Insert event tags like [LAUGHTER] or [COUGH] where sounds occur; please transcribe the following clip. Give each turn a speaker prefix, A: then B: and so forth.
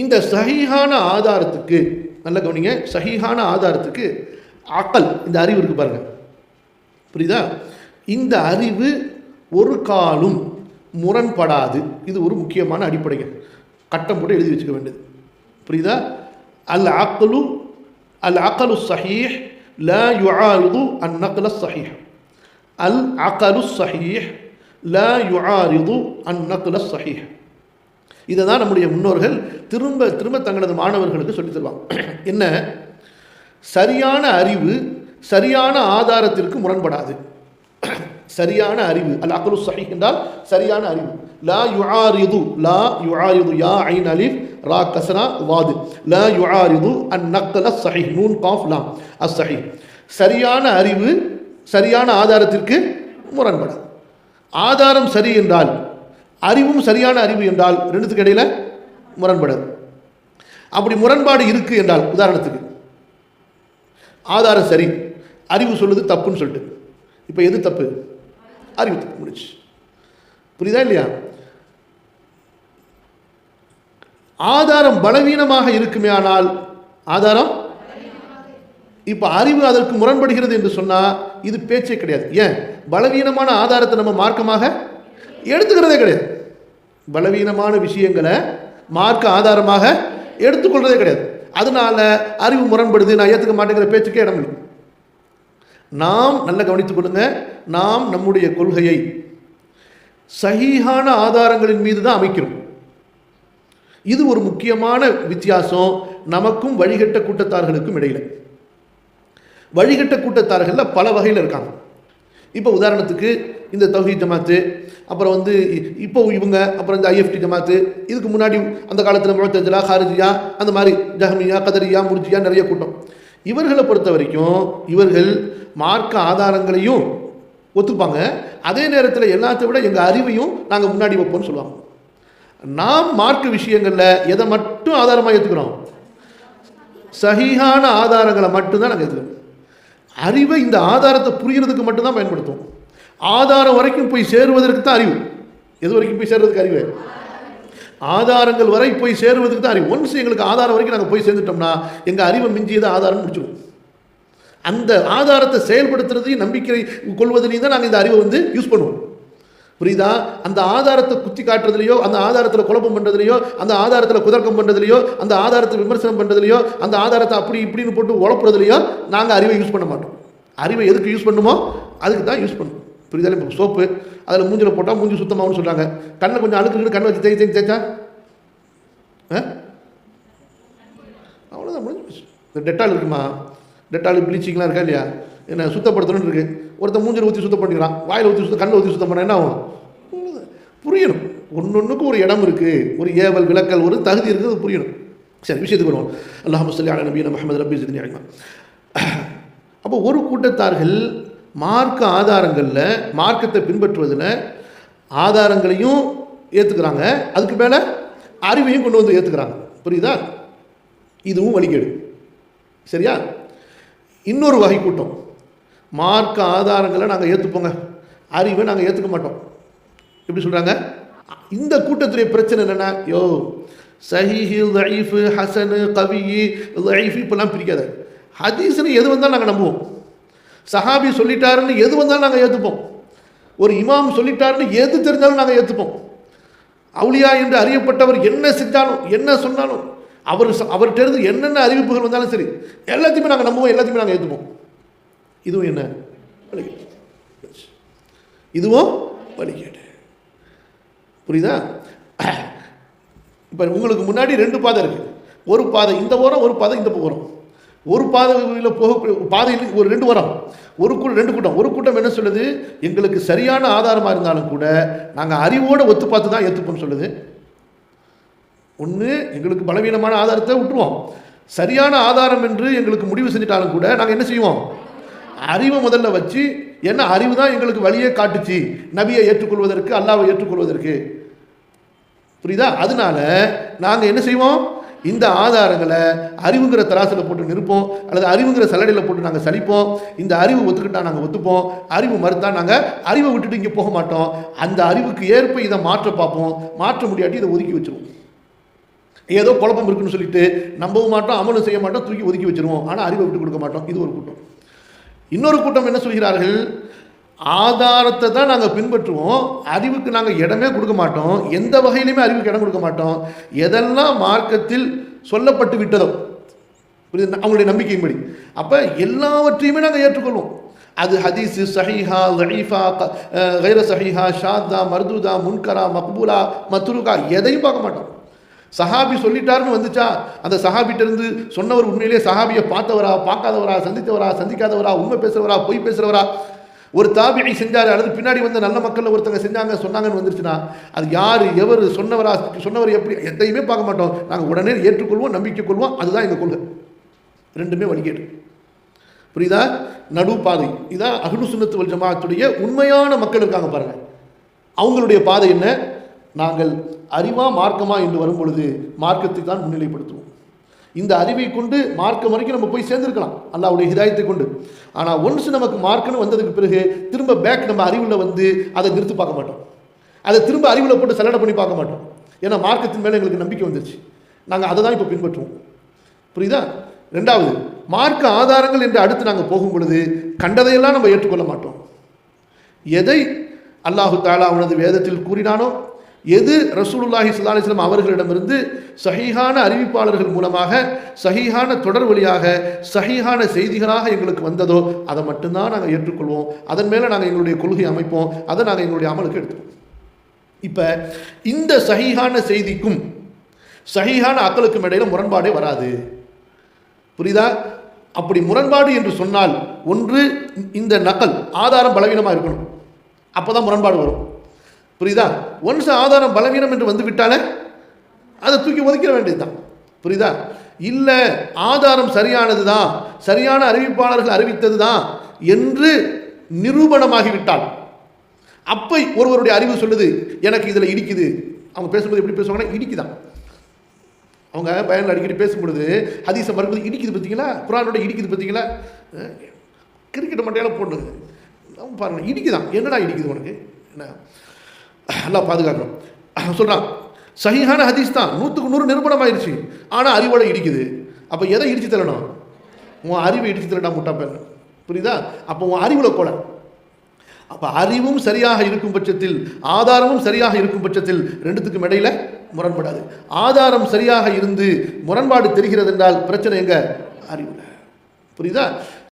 A: இந்த சகிஹான ஆதாரத்துக்கு நல்ல கவனிங்க சகிஹான ஆதாரத்துக்கு அக்கல் இந்த அறிவு இருக்குது பாருங்கள் புரியுதா? இந்த அறிவு ஒரு காலும் முரண்படாது. இது ஒரு முக்கியமான அடிப்படைங்க. கட்டம் போட்டு எழுதி வச்சுக்க வேண்டியது. புரியுதா? அல் அக்கலு அல் அக்கலு சஹீஹ் ல யுஆரிது அன் நக்ல சஹீஹ். அல் அக்கலு சஹீஹ் ல யுஆரிது அன் நக்ல சஹீஹ். இதை தான் நம்முடைய முன்னோர்கள் திரும்ப திரும்ப தங்களது மாணவர்களுக்கு சொல்லித் தருவாங்க. [CLEARS THROAT] என்ன? சரியான அறிவு சரியான ஆதாரத்திற்கு முரண்படாது. [CLEARS THROAT] சரியான அறிவு அல் அக்லு சஹி என்றால் சரியான அறிவு. லா யுஆரிது லா யுஆரிது யா ஐன் அலிஃப் ரா கசனா வாது. லா யுஆரிது அன் நக்கல சஹி நூன் காஃப் லாம் அஸ் சஹி சரியான அறிவு சரியான ஆதாரத்திற்கு முரண்படாது. ஆதாரம் சரி என்றால் அறிவும் சரியான அறிவு என்றால் ரெண்டுத்துக்கு இடையில் முரண்படாது அப்படி முரண்பாடு இருக்குது என்றால் உதாரணத்துக்கு ஆதாரம் சரி அறிவு சொல்லுது தப்புன்னு சொல்லிட்டு. இப்போ எது தப்பு? அறிவு தப்பு முடிச்சு புரியுதா இல்லையா? ஆதாரம் பலவீனமாக இருக்குமே ஆனால் ஆதாரம்? இப்போ அறிவு அதற்கு முரண்படுகிறது என்று சொன்னால் இது பேச்சே கிடையாது. ஏன்? பலவீனமான ஆதாரத்தை நம்ம மார்க்கமாக எடுத்துக்கிறதே கிடையாது. பலவீனமான விஷயங்களை மார்க்க ஆதாரமாக எடுத்துக்கொள்றதே கிடையாது. அதனால அறிவு முரண்படுது நான் ஏற்றுக்க மாட்டேங்கிற பேச்சுக்கே இடம் இல்லை. நாம் நல்ல கவனித்துக் கொள்ளுங்க. நாம் நம்முடைய கொள்கையை சகிஹான ஆதாரங்களின் மீது தான் அமைக்கிறோம். இது ஒரு முக்கியமான வித்தியாசம். நமக்கும் வழிகட்ட கூட்டத்தார்களுக்கும் இடையில். வழிகட்ட கூட்டத்தார்களில் பல வகையில் இருக்காங்க. இப்போ உதாரணத்துக்கு இந்த தௌஹி ஜமாத்து அப்புறம் வந்து இப்போ இவங்க அப்புறம் இந்த ஐஎஃப்டி ஜமாத்து இதுக்கு முன்னாடி அந்த காலத்தில் முழத்தஜலா ஹாரிஜியா அந்த மாதிரி ஜஹமியா கதரியா முர்ஜியா நிறைய கூட்டம். இவர்களை பொறுத்த வரைக்கும் இவர்கள் மார்க்க ஆதாரங்களையும் ஒத்துப்பாங்க. அதே நேரத்தில் எல்லாத்தை விட எங்கள் அறிவையும் நாங்கள் முன்னாடி வைப்போம்னு சொல்லுவாங்க. நாம் மார்க்க விஷயங்களில் எதை மட்டும் ஆதாரமாக ஏற்றுக்கிறோம் சகியான ஆதாரங்களை மட்டும்தான் நாங்கள் ஏற்றுக்கிறோம் அறிவை இந்த ஆதாரத்தை புரிகிறதுக்கு மட்டும்தான் பயன்படுத்துவோம். ஆதாரம் வரைக்கும் போய் சேருவதற்கு தான் அறிவு. எது வரைக்கும் போய் சேர்றதுக்கு அறிவு? ஆதாரங்கள் வரை போய் சேருவதற்கு தான் அறிவு. ஒன்ஸ் எங்களுக்கு ஆதாரம் வரைக்கும் நாங்கள் போய் சேர்ந்துட்டோம்னா எங்கள் அறிவை மிஞ்சியதை ஆதாரம் முடிச்சிடும் அந்த ஆதாரத்தை செயல்படுத்துறதையும் நம்பிக்கை கொள்வதிலையும் தான் நாங்கள் இந்த அறிவை வந்து யூஸ் பண்ணுவோம். புரியுதா? அந்த ஆதாரத்தை குத்தி காட்டுறதுலையோ அந்த ஆதாரத்தில் குழப்பம் பண்ணுறதுலையோ அந்த ஆதாரத்தில் குதர்க்கம் பண்ணுறதுலையோ அந்த ஆதாரத்தை விமர்சனம் பண்ணுறதுலையோ அந்த ஆதாரத்தை அப்படி இப்படின்னு போட்டு உழப்புறதுலையோ நாங்கள் அறிவை யூஸ் பண்ண மாட்டோம். அறிவை எதுக்கு யூஸ் பண்ணுமோ அதுக்கு தான் யூஸ் பண்ணுவோம். புரியுதா? இப்போ சோப்பு அதில் மூஞ்சில் போட்டால் மூஞ்சி சுத்தமாகும்னு சொல்கிறாங்க கண்ணை கொஞ்சம் அழுக்குன்னு கண்ணை வச்சு தேய்ச்சி தேய்ச்சா ஆ? அவ்வளோதான் முடிஞ்சு போச்சு. இந்த டெட்டால் இருக்குமா? டெட்டால் ப்ளீச்சிங்லாம் இருக்கா இல்லையா? என்ன சுத்தப்படுத்தணும்னு இருக்குது ஒருத்தன் மூஞ்சில் ஊற்றி சுத்தம் பண்ணிக்கிறான். வாயில் ஊற்றி சுத்தம் கண்ணில் ஊற்றி சுத்தம் பண்ணால் என்ன ஆகும்? புரியணும். ஒன்று ஒன்றுக்கும் ஒரு இடம் இருக்குது ஒரு ஏவல் விளக்கல் ஒரு தகுதி இருக்குது அது புரியணும். சரி விஷயத்துக்கு வருவோம். அல்லாஹ் முஸ்லி அல நபீன முகமது ரபி ஜிதினி அலிமா அப்போ ஒரு கூட்டத்தார்கள் மார்க்க ஆதாரங்களில் மார்க்கத்தை பின்பற்றுவதில் ஆதாரங்களையும் ஏற்றுக்கிறாங்க அதுக்கு மேலே அறிவையும் கொண்டு வந்து ஏற்றுக்கிறாங்க புரியுதா? இதுவும் வழிகேடு. சரியா? இன்னொரு வகை கூட்டம். மார்க்க ஆதாரங்களை நாங்கள் ஏற்றுப்போங்க அறிவை நாங்கள் ஏற்றுக்க மாட்டோம். எப்படி சொல்கிறாங்க இந்த கூட்டத்துடைய பிரச்சனை என்னென்னா யோ சஹிஹி லைஃபு ஹசனு கவி லைஃப் இப்பெல்லாம் பிரிக்காத. ஹதீஸ்னு எது வந்தால் நாங்கள் நம்புவோம். சஹாபி சொல்லிட்டாருன்னு எது வந்தாலும் நாங்கள் ஏற்றுப்போம் ஒரு இமாம் சொல்லிட்டாருன்னு எது தெரிஞ்சாலும் நாங்கள் ஏற்றுப்போம் அவுளியா என்று அறியப்பட்டவர் என்ன செஞ்சாலும் என்ன சொன்னாலும் அவர் ச- அவர்கிட்ட இருந்து என்னென்ன அறிவிப்புகள் வந்தாலும் சரி எல்லாத்தையுமே நாங்கள் நம்புவோம் எல்லாத்தையுமே நாங்கள் ஏற்றுப்போம் இதுவும் என்ன? வழிகேடு. இதுவும் வழிகேடு. புரியுதா? இப்போ உங்களுக்கு முன்னாடி ரெண்டு பாதை இருக்குது ஒரு பாதை இந்த ஓரம் ஒரு பாதை இந்த ஓரம். ஒரு பாதையில் போக பாதையில் ஒரு ரெண்டு வரம். ஒரு கூட்டம் ரெண்டு கூட்டம். ஒரு கூட்டம் என்ன சொல்லுது? எங்களுக்கு சரியான ஆதாரமாக இருந்தாலும் கூட நாங்கள் அறிவோடு ஒத்து பார்த்து தான் ஏற்றுப்போம் சொல்லுது. ஒன்று எங்களுக்கு பலவீனமான ஆதாரத்தை விட்டுருவோம். சரியான ஆதாரம் என்று எங்களுக்கு முடிவு செஞ்சிட்டாலும் கூட நாங்கள் என்ன செய்வோம்? அறிவை முதல்ல வச்சு என்ன அறிவு தான் எங்களுக்கு வழியே காட்டுச்சு? நபியை ஏற்றுக்கொள்வதற்கு அல்லாவை ஏற்றுக்கொள்வதற்கு. புரியுதா? அதனால நாங்கள் என்ன செய்வோம்? இந்த ஆதாரங்களை அறிவுங்கிற தராசில் போட்டு நிற்போம் அல்லது அறிவுங்கிற சலடையில் போட்டு நாங்கள் சலிப்போம் இந்த அறிவு ஒத்துக்கிட்டால் நாங்கள் ஒத்துப்போம் அறிவு மறுத்தால் நாங்கள் அறிவை விட்டுட்டு இங்கே போக மாட்டோம் அந்த அறிவுக்கு ஏற்ப இதை மாற்ற பார்ப்போம் மாற்ற முடியாட்டி இதை ஒதுக்கி வச்சுருவோம். ஏதோ குழப்பம் இருக்குன்னு சொல்லிட்டு நம்பவும் மாட்டோம் அமலும் செய்ய மாட்டோம் தூக்கி ஒதுக்கி வச்சுருவோம் ஆனால் அறிவை விட்டு கொடுக்க மாட்டோம். இது ஒரு கூட்டம். இன்னொரு கூட்டம் என்ன சொல்கிறார்கள்? ஆதாரத்தை தான் நாங்கள் பின்பற்றுவோம். அறிவுக்கு நாங்கள் இடமே கொடுக்க மாட்டோம். எந்த வகையிலுமே அறிவுக்கு இடம் கொடுக்க மாட்டோம். எதெல்லாம் மார்க்கத்தில் சொல்லப்பட்டு விட்டதோ புரியுது அவங்களுடைய நம்பிக்கையின்படி. அப்போ எல்லாவற்றையுமே நாங்கள் ஏற்றுக்கொள்வோம். அது ஹதீஸு சஹீஹா லஹீஃபா கைர சஹீஹா ஷாத்தா மர்தூதா முன்கரா மக்பூலா மத்துருகா எதையும் பார்க்க மாட்டோம். சஹாபி சொல்லிட்டாருன்னு வந்துச்சா? அந்த சஹாபிட்டிருந்து சொன்னவர் உண்மையிலேயே சஹாபியை பார்த்தவரா பார்க்காதவரா சந்தித்தவரா சந்திக்காதவரா உண்மை பேசுகிறவரா பொய் பேசுகிறவரா ஒரு தாபியை செஞ்சார் அல்லது பின்னாடி வந்த நல்ல மக்களில் ஒருத்தங்க செஞ்சாங்க சொன்னாங்கன்னு வந்துருச்சுன்னா அது யார் எவர் சொன்னவரா சொன்னவர் எப்படி எதையுமே பார்க்க மாட்டோம். நாங்கள் உடனே ஏற்றுக்கொள்வோம் நம்பிக்கை கொள்வோம் அதுதான் எங்கள் கொள்கை. ரெண்டுமே வழிகேடு. புரியுதா? நடுப்பாதை இதான் அஹ்லு சுன்னத்து வல் உண்மையான மக்கள் இருக்காங்க பாருங்கள் அவங்களுடைய பாதை என்ன? நாங்கள் அறிவா மார்க்கமா என்று வரும் பொழுது மார்க்கத்தை தான் முன்னிலைப்படுத்துவோம். இந்த அறிவை கொண்டு மார்க்கம் வரைக்கும் நம்ம போய் சேர்ந்திருக்கலாம். அல்லாவுடைய ஹிதாயத்தை கொண்டு. ஆனால் ஒன்ஸ் நமக்கு மார்க்குன்னு வந்ததுக்கு பிறகு திரும்ப பேக் நம்ம அறிவில் வந்து அதை நிறுத்து பார்க்க மாட்டோம். அதை திரும்ப அறிவில் போட்டு செலடை பண்ணி பார்க்க மாட்டோம். ஏன்னா மார்க்கத்தின் மேலே எங்களுக்கு நம்பிக்கை வந்துச்சு நாங்கள் அதை தான் இப்போ பின்பற்றுவோம். புரியுதா? ரெண்டாவது மார்க்க ஆதாரங்கள் என்று அடுத்து நாங்கள் போகும் பொழுது கண்டதையெல்லாம் நம்ம ஏற்றுக்கொள்ள மாட்டோம். எதை அல்லாஹு தாலா அவனது வேதத்தில் கூறினானோ எது ரசூலுல்லாஹி ஸல்லல்லாஹு அவர்களிடமிருந்து சஹீஹான அறிவிப்பாளர்கள் மூலமாக சஹீஹான தொடர் வழியாக சஹீஹான செய்திகளாக எங்களுக்கு வந்ததோ அதை மட்டும்தான் நாங்கள் ஏற்றுக்கொள்வோம். அதன் மேலே நாங்கள் எங்களுடைய கொள்கை அமைப்போம். அதை நாங்கள் எங்களுடைய அமலுக்கு எடுத்துப்போம். இப்போ இந்த சஹீஹான செய்திக்கும் சஹீஹான அக்களுக்கும் இடையில முரண்பாடே வராது. புரியுதா? அப்படி முரண்பாடு என்று சொன்னால் ஒன்று இந்த நகல் ஆதாரம் பலவீனமாக இருக்கணும். அப்போ தான் முரண்பாடு வரும். புரியுதா? ஒன்ஸ் ஆதாரம் பலவீனம் என்று வந்து விட்டாலே அதை தூக்கி ஒதுக்கிட வேண்டியதுதான். புரியுதா? இல்லை ஆதாரம் சரியானது தான் சரியான அறிவிப்பாளர்கள் அறிவித்தது தான் என்று நிரூபணமாகிவிட்டால் அப்போ ஒருவருடைய அறிவு சொல்லுது எனக்கு இதில் இடிக்குது. அவங்க பேசும்போது எப்படி பேசுவாங்கன்னா இடிக்குதான். அவங்க பயனில் அடிக்கடி பேசும்பொழுது ஹதீஸை மறுபடியும் இடிக்குது பார்த்தீங்களா? குரானோட இடிக்குது பார்த்தீங்களா? கிரிக்கெட் மட்டையால் போடுங்க அவங்க இடிக்குதான். என்னடா இடிக்குது உனக்கு? என்ன? நல்லா பாதுகாக்கணும். சொல்கிறான் சகிஹான ஹதீஸ் தான் நூற்றுக்கு நூறு நிரூபணமாயிருச்சு. ஆனால் அறிவோட இடிக்குது. அப்போ எதை இடித்து தரணும் உன் அறிவை இடித்து தரடா முட்டாப்பேன். புரியுதா? அப்போ உன் அறிவில் கொலை அப்போ அறிவும் சரியாக இருக்கும் பட்சத்தில் ஆதாரமும் சரியாக இருக்கும் பட்சத்தில் ரெண்டுத்துக்கும் இடையில் முரண்படாது. ஆதாரம் சரியாக இருந்து முரண்பாடு தெரிகிறது என்றால் பிரச்சனை எங்கே? அறிவில். புரியுதா?